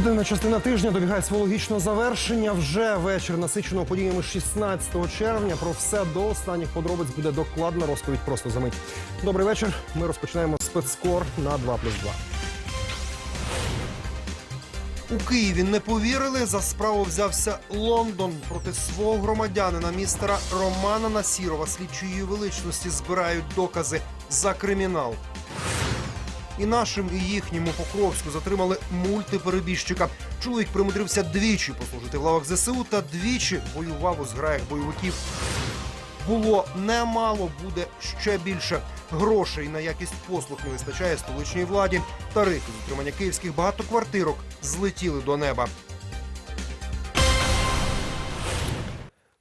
Буденна частина тижня добігає свого логічного завершення. Вже вечір насиченого подіями 16 червня. Про все до останніх подробиць буде докладна розповідь просто за мить. Добрий вечір. Ми розпочинаємо спецкор на 2 плюс 2. У Києві не повірили. За справу взявся Лондон проти свого громадянина містера Романа Насірова. Слідчі її величності збирають докази за кримінал. І нашим, і їхньому Покровську затримали мультиперебіжчика. Чоловік примудрився двічі послужити в лавах ЗСУ та двічі воював у зграях бойовиків. Було немало, буде ще більше. Грошей на якість послуг не вистачає столичній владі. Тарифи з утримання київських багатоквартирок злетіли до неба.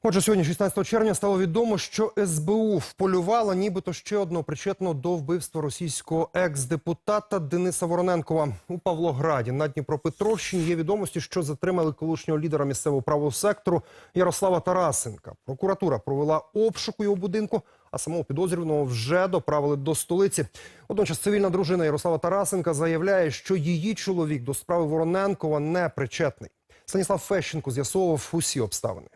Отже, сьогодні, 16 червня, стало відомо, що СБУ вполювала нібито ще одного причетного до вбивства російського екс-депутата Дениса Вороненкова у Павлограді. На Дніпропетровщині є відомості, що затримали колишнього лідера місцевого правого сектору Ярослава Тарасенка. Прокуратура провела обшук у його будинку, а самого підозрюваного вже доправили до столиці. Водночас цивільна дружина Ярослава Тарасенка заявляє, що її чоловік до справи Вороненкова не причетний. Станіслав Фещенко з'ясовував усі обставини.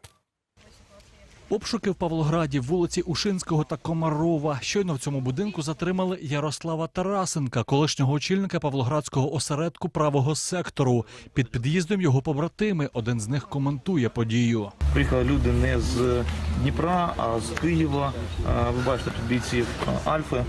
Обшуки в Павлограді, вулиці Ушинського та Комарова. Щойно в цьому будинку затримали Ярослава Тарасенка, колишнього очільника Павлоградського осередку правого сектору. Під під'їздом його побратими. Один з них коментує подію. Приїхали люди не з Дніпра, а з Києва. Ви бачите тут бійців Альфи.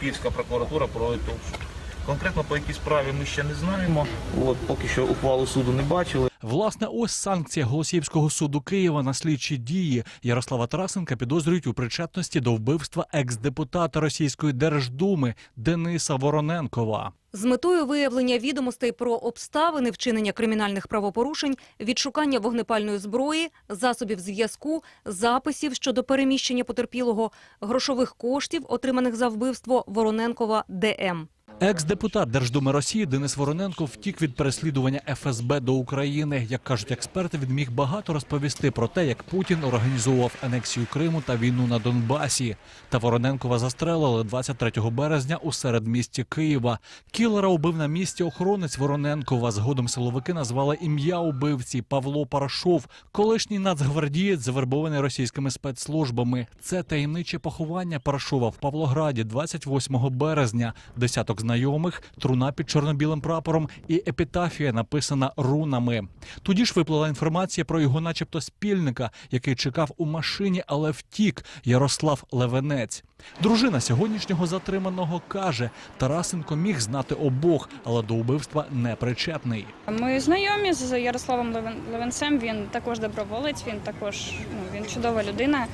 Київська прокуратура проводить обшук. Конкретно по якій справі ми ще не знаємо. От, поки що ухвалу суду не бачили. Власне, ось санкція Голосіївського суду Києва на слідчі дії. Ярослава Тарасенка підозрюють у причетності до вбивства екс-депутата Російської Держдуми Дениса Вороненкова. З метою виявлення відомостей про обставини вчинення кримінальних правопорушень, відшукання вогнепальної зброї, засобів зв'язку, записів щодо переміщення потерпілого, грошових коштів, отриманих за вбивство Вороненкова ДМ. Екс-депутат Держдуми Росії Денис Вороненко втік від переслідування ФСБ до України. Як кажуть експерти, він міг багато розповісти про те, як Путін організовував анексію Криму та війну на Донбасі. Та Вороненкова застрелили 23 березня у середмісті Києва. Кілера убив на місці охоронець Вороненкова. Згодом силовики назвали ім'я убивці Павло Парашов, колишній нацгвардієць, завербований російськими спецслужбами. Це таємниче поховання Парашова в Павлограді 28 березня. Десяток знайомих, труна під чорно-білим прапором і епітафія написана рунами. Тоді ж виплила інформація про його, начебто, спільника, який чекав у машині, але втік Ярослав Левенець. Дружина сьогоднішнього затриманого каже, Тарасенко міг знати обох, але до убивства не причетний. Ми знайомі з Ярославом Левен- Левенцем. Він також доброволець, він також ну, він чудова людина.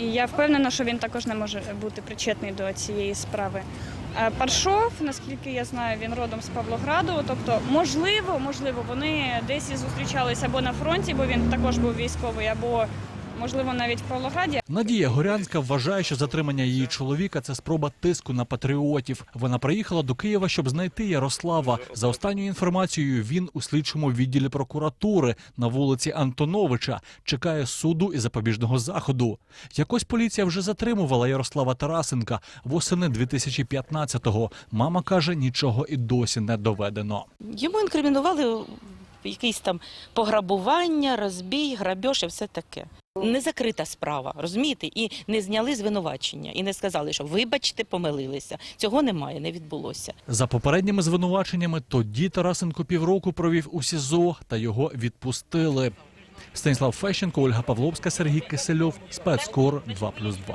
І я впевнена, що він також не може бути причетний до цієї справи. Е, Паршов, наскільки я знаю, він родом з Павлограду. Тобто, можливо, можливо, вони десь і зустрічалися або на фронті, бо він також був військовий, або можливо навіть в Павлограді. Надія Горянська вважає, що затримання її чоловіка це спроба тиску на патріотів. Вона приїхала до Києва, щоб знайти Ярослава. За останньою інформацією, він у слідчому відділі прокуратури на вулиці Антоновича чекає суду і запобіжного заходу. Якось поліція вже затримувала Ярослава Тарасенка восени 2015-го. Мама каже, нічого і досі не доведено. Йому інкримінували якісь там пограбування, розбій, грабеж і все таке. Не закрита справа, розумієте? І не зняли звинувачення, і не сказали, що вибачте, помилилися. Цього немає, не відбулося. За попередніми звинуваченнями, тоді Тарасенко півроку провів у СІЗО та його відпустили. Станіслав Фещенко, Ольга Павловська, Сергій Кисельов, спецкор 2+,2.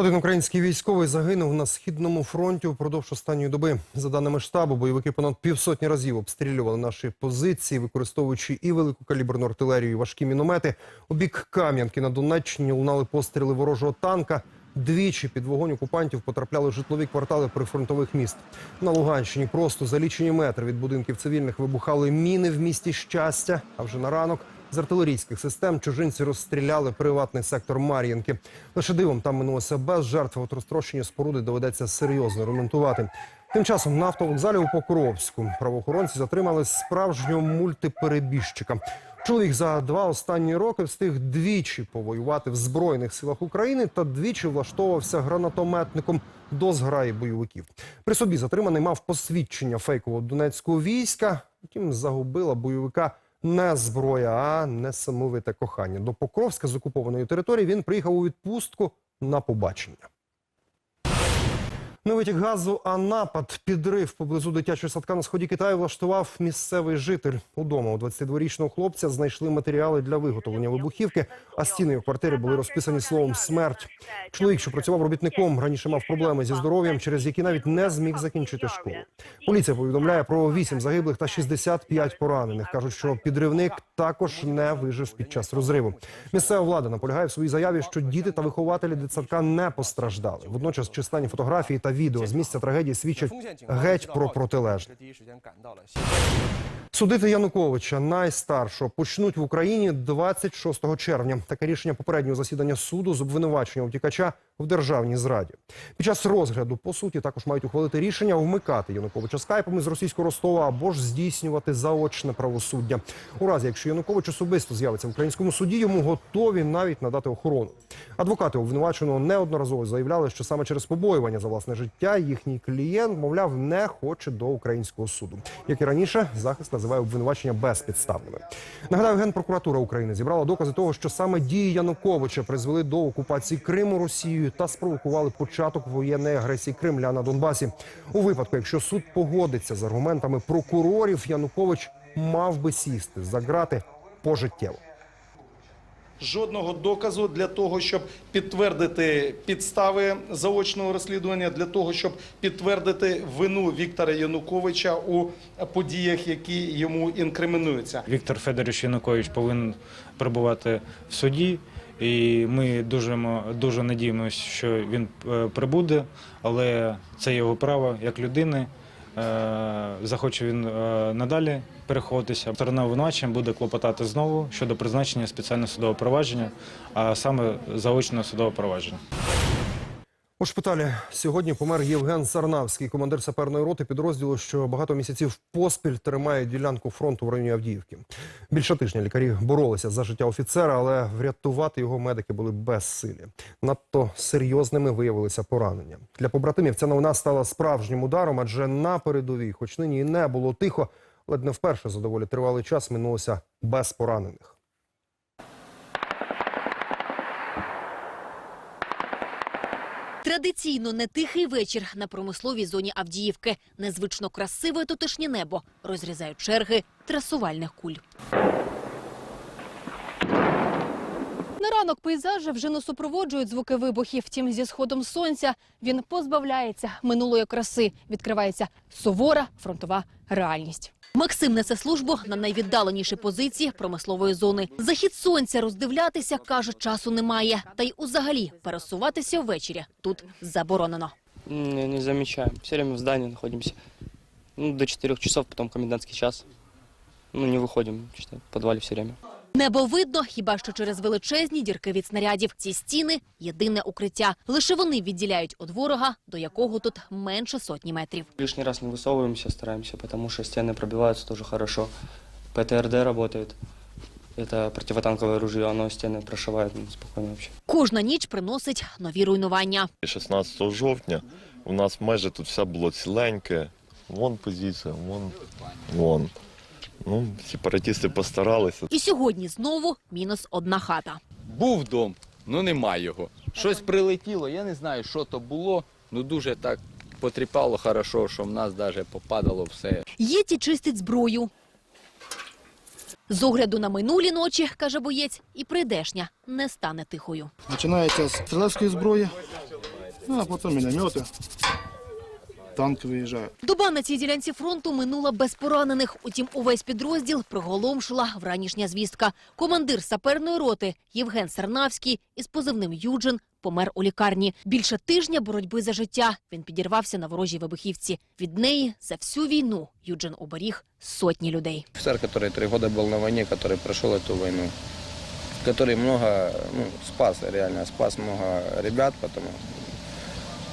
Один український військовий загинув на східному фронті упродовж останньої доби. За даними штабу, бойовики понад півсотні разів обстрілювали наші позиції, використовуючи і великокаліберну артилерію, і важкі міномети. У бік Кам'янки на Донеччині лунали постріли ворожого танка. Двічі під вогонь окупантів потрапляли житлові квартали прифронтових міст. На Луганщині просто за лічені метри від будинків цивільних вибухали міни в місті щастя. А вже на ранок з артилерійських систем чужинці розстріляли приватний сектор Мар'їнки. Лише дивом там минулося без жертв. От розтрощені споруди доведеться серйозно ремонтувати. Тим часом на автовокзалі у Покровську правоохоронці затримали справжнього мультиперебіжчика. Чоловік за два останні роки встиг двічі повоювати в збройних силах України та двічі влаштовувався гранатометником до зграї бойовиків. При собі затриманий мав посвідчення фейкового донецького війська. Втім, загубила бойовика не зброя, а несамовите кохання. До Покровська з окупованої території він приїхав у відпустку на побачення. Не витік газу, а напад, підрив поблизу дитячого садка на сході Китаю влаштував місцевий житель. Удома у 22-річного хлопця знайшли матеріали для виготовлення вибухівки, а стіни його квартири були розписані словом смерть. Чоловік, що працював робітником, раніше мав проблеми зі здоров'ям, через які навіть не зміг закінчити школу. Поліція повідомляє про 8 загиблих та 65 поранених. кажуть, що підривник також не вижив під час розриву. Місцева влада наполягає в своїй заяві, що діти та вихователі дитсадка не постраждали. Водночас численні фотографії та відео з місця трагедії свідчать геть про протилежне. Судити Януковича найстаршого почнуть в Україні 26 червня. Таке рішення попереднього засідання суду з обвинувачення утікача в державній зраді. Під час розгляду по суті також мають ухвалити рішення вмикати Януковича скайпами з російського Ростова або ж здійснювати заочне правосуддя. У разі, якщо Янукович особисто з'явиться в українському суді, йому готові навіть надати охорону. Адвокати обвинуваченого неодноразово заявляли, що саме через побоювання за власне життя їхній клієнт, мовляв, не хоче до українського суду. Як і раніше, захист називає обвинувачення безпідставними. Нагадаю, генпрокуратура України зібрала докази того, що саме дії Януковича призвели до окупації Криму Росією та спровокували початок воєнної агресії Кремля на Донбасі. У випадку, якщо суд погодиться з аргументами прокурорів, Янукович мав би сісти за грати пожиттєво. жодного доказу для того, щоб підтвердити підстави заочного розслідування, для того, щоб підтвердити вину Віктора Януковича у подіях, які йому інкримінуються. Віктор Федорович Янукович повинен перебувати в суді. І ми дуже, дуже надіємося, що він е, прибуде, але це його право як людини. Е, Захоче він е, надалі переходитися. Сторона обвинувачення буде клопотати знову щодо призначення спеціального судового провадження, а саме заочного судового провадження. У шпиталі сьогодні помер Євген Сарнавський, командир саперної роти підрозділу, що багато місяців поспіль тримає ділянку фронту в районі Авдіївки. Більше тижня лікарі боролися за життя офіцера, але врятувати його медики були безсилі. Надто серйозними виявилися поранення. Для побратимів ця новина стала справжнім ударом, адже на передовій, хоч нині і не було тихо, ледь не вперше за доволі тривалий час минулося без поранених. Традиційно не тихий вечір на промисловій зоні Авдіївки. Незвично красиве тутешнє небо розрізають черги трасувальних куль. На ранок пейзажі вже не супроводжують звуки вибухів. Втім, зі сходом сонця він позбавляється минулої краси. Відкривається сувора фронтова реальність. Максим несе службу на найвіддаленішій позиції промислової зони. Захід сонця роздивлятися, каже, часу немає. Та й узагалі пересуватися ввечері тут заборонено. Не, не замечаем. Все время в здании находимся. Ну, до 4 часов, потом комендантский час. Ну, не выходим, что в подвале все время. Небо видно хіба що через величезні дірки від снарядів. Ці стіни – єдине укриття. Лише вони відділяють від ворога, до якого тут менше сотні метрів. Лишний раз не высовываемся, стараемся, потому что стены пробиваются тоже хорошо. ПТРД работает. Это противотанковое оружие, оно стены прошивает ну, спокойно вообще. Кожна ніч приносить нові руйнування. 16 жовтня у нас майже тут все було ціленьке. Вон позиція, вон, вон. Ну, сепаратисти постаралися. І сьогодні знову мінус одна хата. Був дом, ну нема його. Щось прилетіло, я не знаю, що то було. Ну дуже так потріпало хорошо, що в нас навіть попадало все. Єті чистить зброю. З огляду на минулі ночі, каже боєць, і прийдешня не стане тихою. Починається з стрілецької зброї, ну, а потім міномети, танки виїжджають. Доба на цій ділянці фронту минула без поранених. Утім, увесь підрозділ приголомшила вранішня звістка. Командир саперної роти Євген Сарнавський із позивним Юджин помер у лікарні. Більше тижня боротьби за життя. Він підірвався на ворожій вибухівці. Від неї за всю війну Юджин оберіг сотні людей. Офицер, который три года был на войне, который прошел эту войну, который много ну, спас, реально спас много ребят, потому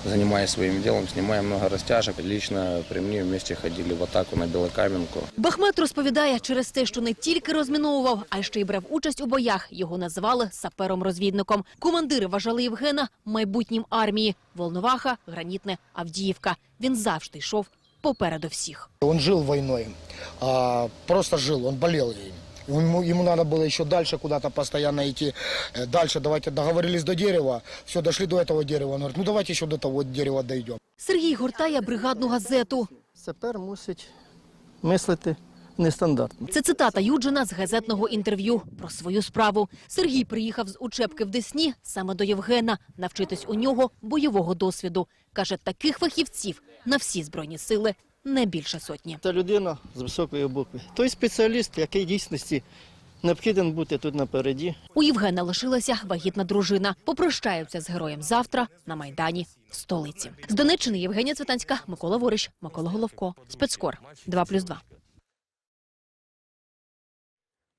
занимаясь своим делом, снимая много растяжек. Лично при мне вместе ходили в атаку на Белокаменку. Бахмет розповідає, через те, що не тільки розміновував, а й ще й брав участь у боях. Його називали сапером-розвідником. Командири вважали Євгена майбутнім армії. Волноваха, Гранітне, Авдіївка. Він завжди йшов попереду всіх. Он жил войной, а, просто жил, он болел ей. Ему, ему надо было еще дальше куда-то постоянно идти. Э, Дальше давайте договорились до дерева, все, дошли до этого дерева. Он говорит, ну давайте еще до того дерева дойдем. Сергій гортає бригадну газету. Сапер мусить мислити нестандартно. Це цитата Юджина з газетного інтерв'ю про свою справу. Сергій приїхав з учебки в Десні саме до Євгена навчитись у нього бойового досвіду. Каже, таких фахівців на всі збройні сили не більше сотні. Це людина з високої букви. Той спеціаліст, який дійсності необхіден бути тут напереді. У Євгена лишилася вагітна дружина. Попрощаються з героєм завтра на майдані в столиці. З Донеччини Євгенія Цветанська, Микола Вориш, Микола Головко. Спецкор 2+,2.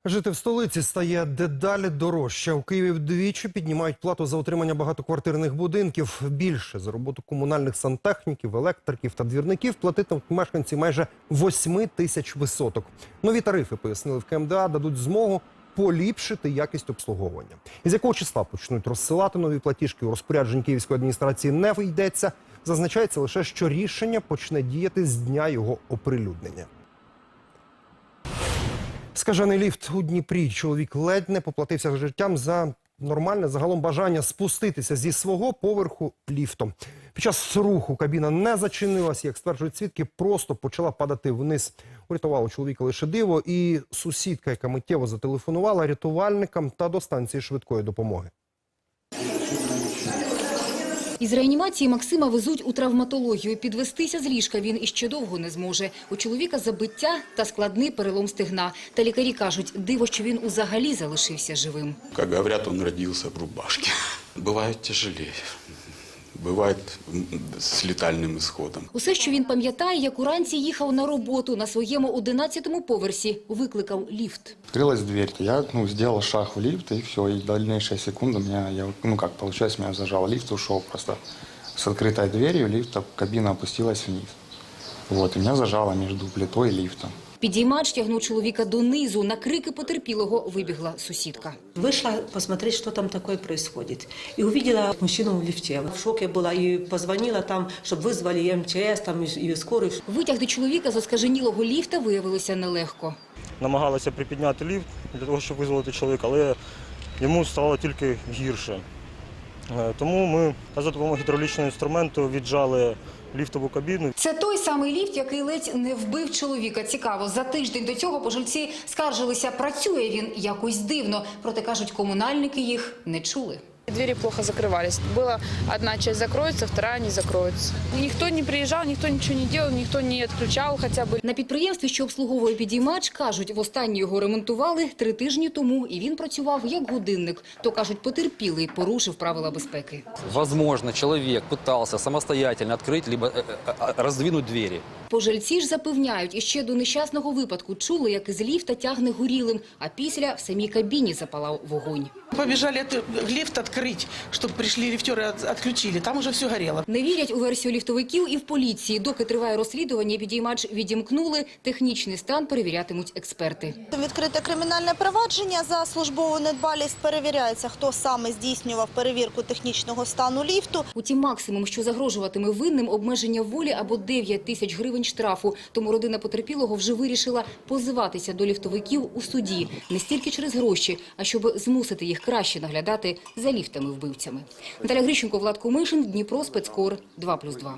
Жити в столиці стає дедалі дорожче. У Києві вдвічі піднімають плату за отримання багатоквартирних будинків. Більше за роботу комунальних сантехніків, електриків та двірників платитимуть мешканці майже 8 тисяч висоток. Нові тарифи, пояснили в КМДА, дадуть змогу поліпшити якість обслуговування. Із якого числа почнуть розсилати нові платіжки у розпоряджень Київської адміністрації не вийдеться. Зазначається лише, що рішення почне діяти з дня його оприлюднення. Скажений ліфт у Дніпрі. Чоловік ледь не поплатився життям за нормальне загалом бажання спуститися зі свого поверху ліфтом. Під час руху кабіна не зачинилась, як стверджують свідки, просто почала падати вниз. Урятувало чоловіка лише диво, і сусідка, яка миттєво зателефонувала рятувальникам та до станції швидкої допомоги. Із реанімації Максима везуть у травматологію. Підвестися з ліжка він іще довго не зможе. У чоловіка забиття та складний перелом стегна. Та лікарі кажуть, диво, що він узагалі залишився живим. Як говорят, він родился в рубашці. Бувають тяжелее Бывает м, с летальным исходом. Усе, що він пам'ятає, як уранці їхав на роботу на своєму 11-му поверсі, викликав ліфт. Открылась дверь, я ну, сделал шаг в лифт, и все, и дальнейшие секунды меня, я, ну как получилось, меня зажал лифт, ушел просто с открытой дверью, лифта, кабина опустилась вниз. Вот, и меня зажало между плитой и лифтом. Підіймач тягнув чоловіка донизу. На крики потерпілого вибігла сусідка. Вышла посмотреть, что там такое происходит. И увидела мужчину в лифте. В шоке была и позвонила там, чтобы вызвали и МЧС, там, и, и скорую. Витягти чоловіка з оскаженілого ліфта виявилося нелегко. намагалися припідняти ліфт для того, щоб визволити чоловіка, але йому стало тільки гірше. Е, Тому ми за допомогою гідравлічного інструменту віджали ліфтову кабіну. Це той самий ліфт, який ледь не вбив чоловіка. Цікаво, за тиждень до цього пожильці скаржилися, працює він якось дивно. Проте, кажуть, комунальники їх не чули. Двери плохо закрывались. Была одна часть закроется, вторая не закроется. Никто не приезжал, никто ничего не делал, никто не отключал хотя бы. На підприємстві, що обслуговує підіймач, кажуть, востаннє його ремонтували три тижні тому, і він працював як годинник. То, кажуть, потерпілий порушив правила безпеки. Возможно, человек пытался самостоятельно открыть либо э, э, э, раздвинуть двери. Пожильці ж запевняють, іще до нещасного випадку чули, як із ліфта тягне горілим, а після в самій кабіні запалав вогонь. Побежали это- лифт открыть, чтобы пришли лифтеры, от- отключили. Там уже все горело. Не вірять у версію ліфтовиків і в поліції. Доки триває розслідування, підіймач відімкнули. Технічний стан перевірятимуть експерти. Відкрите кримінальне провадження за службову недбалість перевіряється, хто саме здійснював перевірку технічного стану ліфту. Утім, максимум, що загрожуватиме винним, обмеження волі або 9 тисяч гривень штрафу. Тому родина потерпілого вже вирішила позиватися до ліфтовиків у суді. Не стільки через гроші, а щоб змусити їх краще наглядати за ліфтами-вбивцями. Наталя Грищенко, Влад Кумишин, Дніпро, Спецкор, 2+,2.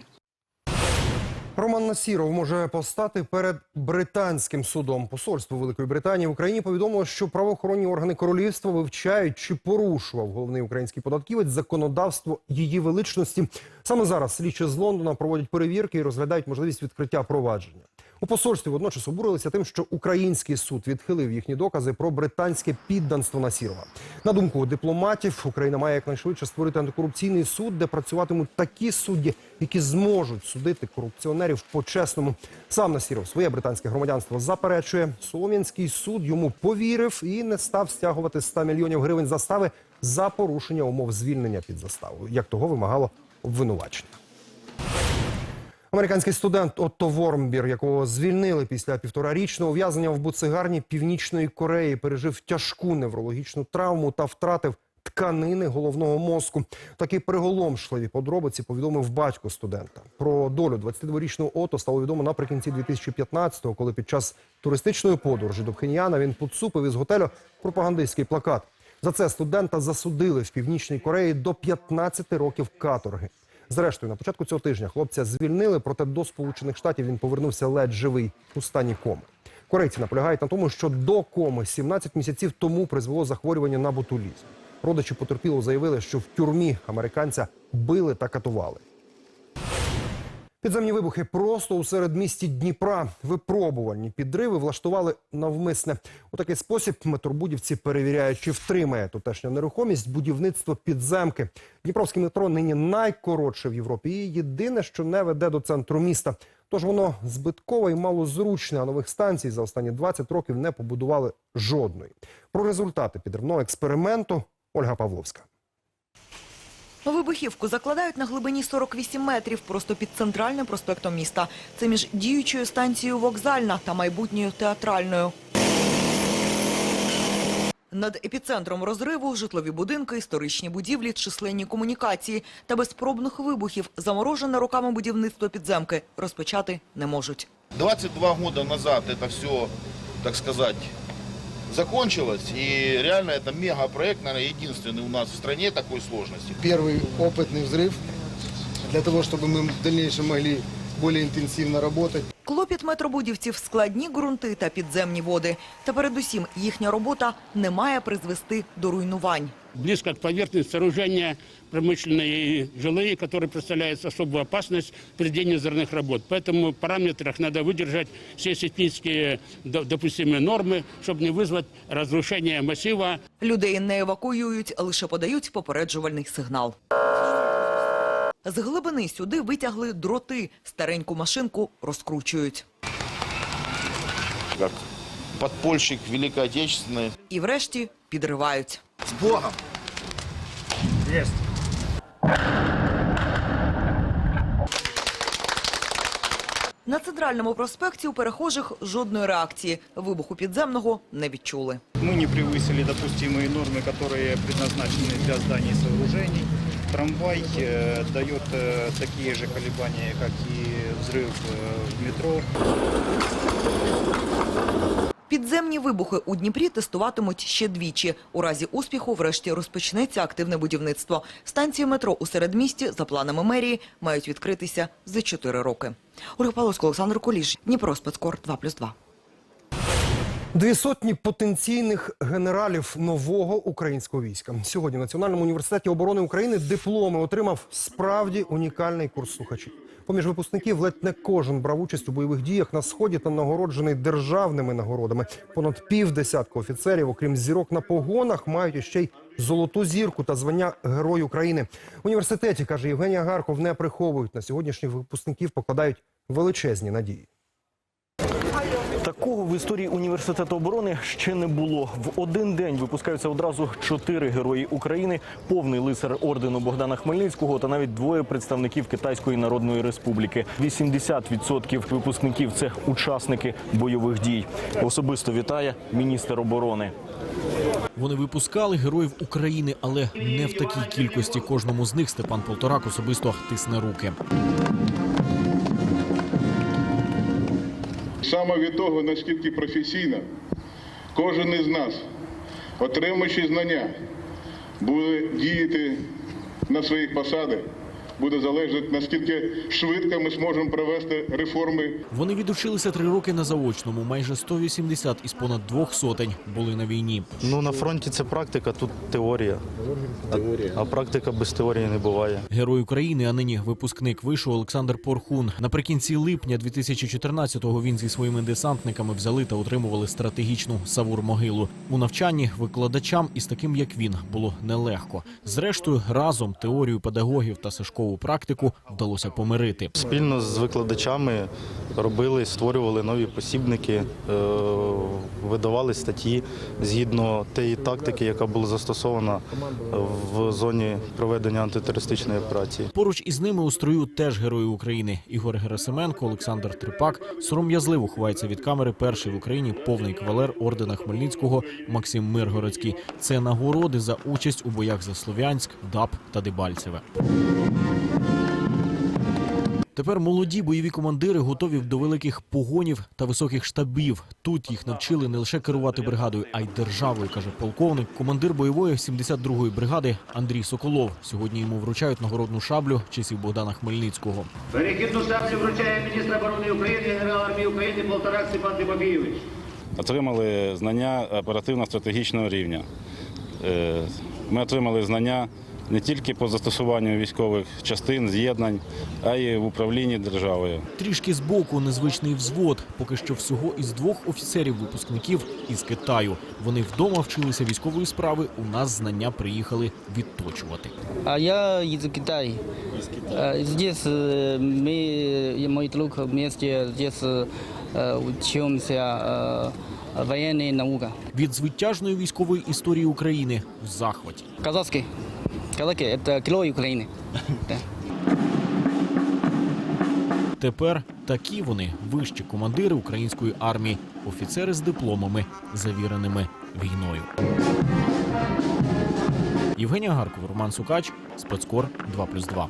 Роман Насіров може постати перед британським судом. Посольство Великої Британії в Україні повідомило, що правоохоронні органи королівства вивчають, чи порушував головний український податківець законодавство її величності. Саме зараз слідчі з Лондона проводять перевірки і розглядають можливість відкриття провадження. У посольстві водночас обурилися тим, що український суд відхилив їхні докази про британське підданство Насірова. На думку дипломатів, Україна має якнайшвидше створити антикорупційний суд, де працюватимуть такі судді, які зможуть судити корупціонерів по-чесному. Сам Насіров своє британське громадянство заперечує. Солом'янський суд йому повірив і не став стягувати 100 мільйонів гривень застави за порушення умов звільнення під заставою, як того вимагало обвинувачення. Американський студент Отто Вормбір, якого звільнили після півторарічного ув'язнення в буцегарні Північної Кореї, пережив тяжку неврологічну травму та втратив тканини головного мозку. Такі приголомшливі подробиці повідомив батько студента. Про долю 22-річного Ото стало відомо наприкінці 2015-го, коли під час туристичної подорожі до Пхеньяна він поцупив із готелю пропагандистський плакат. За це студента засудили в Північній Кореї до 15 років каторги. Зрештою, на початку цього тижня хлопця звільнили, проте до Сполучених Штатів він повернувся ледь живий у стані коми. Корейці наполягають на тому, що до коми 17 місяців тому призвело захворювання на ботулізм. Родичі потерпіло заявили, що в тюрмі американця били та катували. Підземні вибухи просто у середмісті Дніпра. Випробувальні підриви влаштували навмисне. У такий спосіб метробудівці перевіряють, чи втримає тутешня нерухомість будівництво підземки. Дніпровське метро нині найкоротше в Європі. І єдине, що не веде до центру міста. Тож воно збиткове і малозручне, а нових станцій за останні 20 років не побудували жодної. Про результати підривного експерименту Ольга Павловська. Вибухівку закладають на глибині 48 метрів просто під центральним проспектом міста. Це між діючою станцією вокзальна та майбутньою театральною. Над епіцентром розриву житлові будинки, історичні будівлі, численні комунікації та без пробних вибухів заморожене руками будівництво підземки розпочати не можуть. 22 года назад это все, так сказать, закончилось. И реально это мегапроект, наверное, единственный у нас в стране такой сложности. Первый опытный взрыв для того, чтобы мы в дальнейшем могли более интенсивно работать. Клопіт метробудівців – складні ґрунти та підземні води. Та передусім їхня робота не має призвести до руйнувань. близко к поверхности сооружения промышленные и жилые, которые представляют особую опасность при ведении взрывных работ. Поэтому в параметрах надо выдержать все технические до- допустимые нормы, чтобы не вызвать разрушение массива. Людей не евакуюють, лише подають попереджувальний сигнал. З глибини сюди витягли дроти. Стареньку машинку розкручують. Как подпольщик Великой Отечественной. І врешті підривають. С Богом! На центральному проспекті у перехожих жодної реакції. Вибуху підземного не відчули. Мы не превысили допустимые нормы, которые предназначены для зданий и сооружений. Трамвай э, дает э, такие же колебания, как и взрыв э, в метро. Підземні вибухи у Дніпрі тестуватимуть ще двічі. У разі успіху врешті розпочнеться активне будівництво. Станції метро у середмісті, за планами мерії, мають відкритися за чотири роки. Ольга Павловська, Олександр Куліш, Дніпро, спецкор 2+,2. Дві сотні потенційних генералів нового українського війська. Сьогодні в Національному університеті оборони України дипломи отримав справді унікальний курс слухачів. Поміж випускників ледь не кожен брав участь у бойових діях на сході та нагороджений державними нагородами. Понад півдесятка офіцерів, окрім зірок на погонах, мають іще й золоту зірку та звання Герой України. В університеті каже Євгенія Гарков, не приховують на сьогоднішніх випускників, покладають величезні надії. Такого в історії університету оборони ще не було. В один день випускаються одразу чотири герої України, повний лицар ордену Богдана Хмельницького та навіть двоє представників Китайської Народної Республіки. 80% випускників це учасники бойових дій. Особисто вітає міністр оборони. Вони випускали героїв України, але не в такій кількості. Кожному з них Степан Полторак особисто тисне руки. Саме від того, наскільки професійно кожен із нас, отримуючи знання, буде діяти на своїх посадах, буде залежати, наскільки швидко ми зможемо провести реформи Вони відучилися три роки на заочному. Майже 180 із понад двох сотень були на війні. Ну на фронті це практика, тут теорія. А, а практика без теорії не буває. Герой України, а нині випускник вишу Олександр Порхун. Наприкінці липня 2014-го він зі своїми десантниками взяли та отримували стратегічну савур-могилу. У навчанні викладачам із таким, як він, було нелегко. Зрештою, разом теорію педагогів та Сашко військову практику вдалося помирити. Спільно з викладачами робили, створювали нові посібники, е, видавали статті згідно тієї тактики, яка була застосована в зоні проведення антитерористичної операції. Поруч із ними у строю теж герої України. Ігор Герасименко, Олександр Трипак сором'язливо ховається від камери перший в Україні повний кавалер ордена Хмельницького Максим Миргородський. Це нагороди за участь у боях за Слов'янськ, Даб та Дебальцеве. Тепер молоді бойові командири готові до великих погонів та високих штабів. Тут їх навчили не лише керувати бригадою, а й державою, каже полковник. Командир бойової 72-ї бригади Андрій Соколов. Сьогодні йому вручають нагородну шаблю часів Богдана Хмельницького. Перехідну шапці вручає міністр оборони України, генерал армії України Полторак Степан Тимофійович. Отримали знання оперативно-стратегічного рівня. Е, Ми отримали знання не тільки по застосуванню військових частин, з'єднань, а й в управлінні державою. Трішки збоку незвичний взвод. Поки що всього із двох офіцерів-випускників із Китаю. Вони вдома вчилися військової справи. У нас знання приїхали відточувати. А я из Китая. Э, Здесь э, мы и мой друг вместе здесь э, учимся э, военной наука. Від звитяжної військової історії України в захваті. Казахский. Это герой Украины. Да. Тепер такі вони вищі командири української армії, офіцери з дипломами, завіреними війною. Євгенія Гаркова, Роман Сукач, спецкор 2+,2.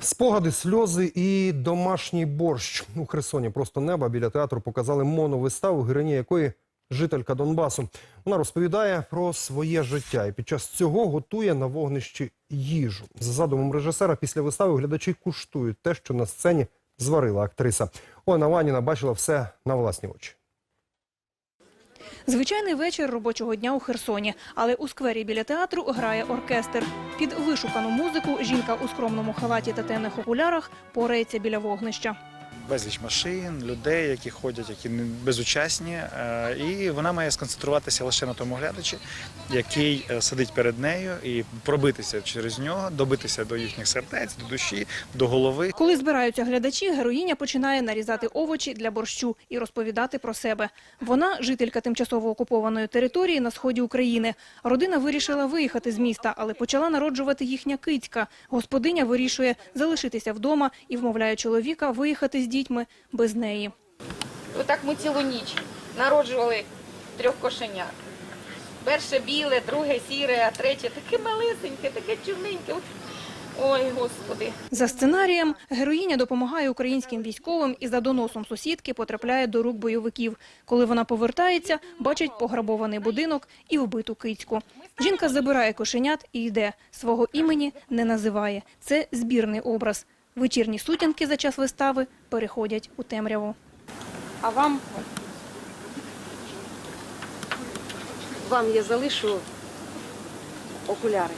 Спогади, сльози і домашній борщ у Херсоні. Просто неба біля театру показали моновиставу, героїня якої жителька Донбасу. Вона розповідає про своє життя і під час цього готує на вогнищі їжу. За задумом режисера, після вистави глядачі куштують те, що на сцені зварила актриса. Олена Ваніна бачила все на власні очі. Звичайний вечір робочого дня у Херсоні, але у сквері біля театру грає оркестр. Під вишукану музику жінка у скромному халаті та темних окулярах порається біля вогнища. Безліч машин, людей, які ходять, які безучасні, е, і вона має сконцентруватися лише на тому глядачі, який е, сидить перед нею, і пробитися через нього, добитися до їхніх сердець, до душі, до голови. Коли збираються глядачі, героїня починає нарізати овочі для борщу і розповідати про себе. Вона жителька тимчасово окупованої території на сході України. Родина вирішила виїхати з міста, але почала народжувати їхня кицька. Господиня вирішує залишитися вдома і вмовляє чоловіка виїхати з дітьми без неї. Отак ми цілу ніч народжували трьох кошенят. Перше біле, друге сіре, а третє таке малесеньке, таке чорненьке. Ой, господи. За сценарієм героїня допомагає українським військовим і за доносом сусідки потрапляє до рук бойовиків. Коли вона повертається, бачить пограбований будинок і вбиту кицьку. Жінка забирає кошенят і йде. Свого імені не називає. Це збірний образ. Вечірні сутінки за час вистави переходять у темряву. А вам? Вам я залишу окуляри.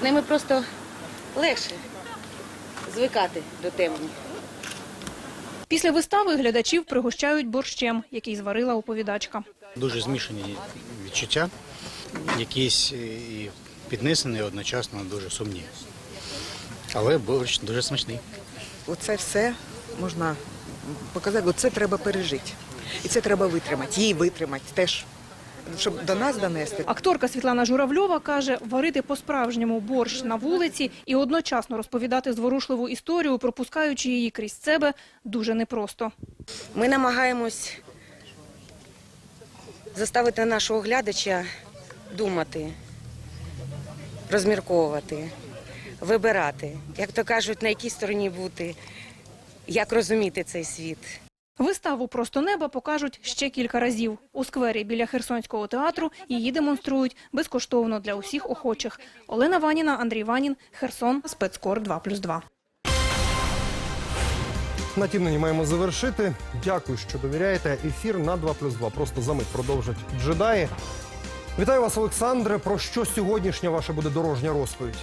З ними просто легше звикати до темні. Після вистави глядачів пригощають борщем, який зварила оповідачка. Дуже змішані відчуття, якісь і піднесені, і одночасно дуже сумні. Але борщ дуже смачний. Оце все можна показати, оце треба пережити. І це треба витримати, їй витримати теж, щоб до нас донести. Акторка Світлана Журавльова каже, варити по-справжньому борщ на вулиці і одночасно розповідати зворушливу історію, пропускаючи її крізь себе, дуже непросто. Ми намагаємось заставити нашого глядача думати, розмірковувати, вибирати, як то кажуть, на якій стороні бути, як розуміти цей світ. Виставу «Просто неба» покажуть ще кілька разів. У сквері біля Херсонського театру її демонструють безкоштовно для усіх охочих. Олена Ваніна, Андрій Ванін, Херсон, спецкор 2+,2. На тім нині маємо завершити. Дякую, що довіряєте. Ефір на 2+,2. Просто за мить продовжать джедаї. Вітаю вас, Олександре. Про що сьогоднішня ваша буде дорожня розповідь?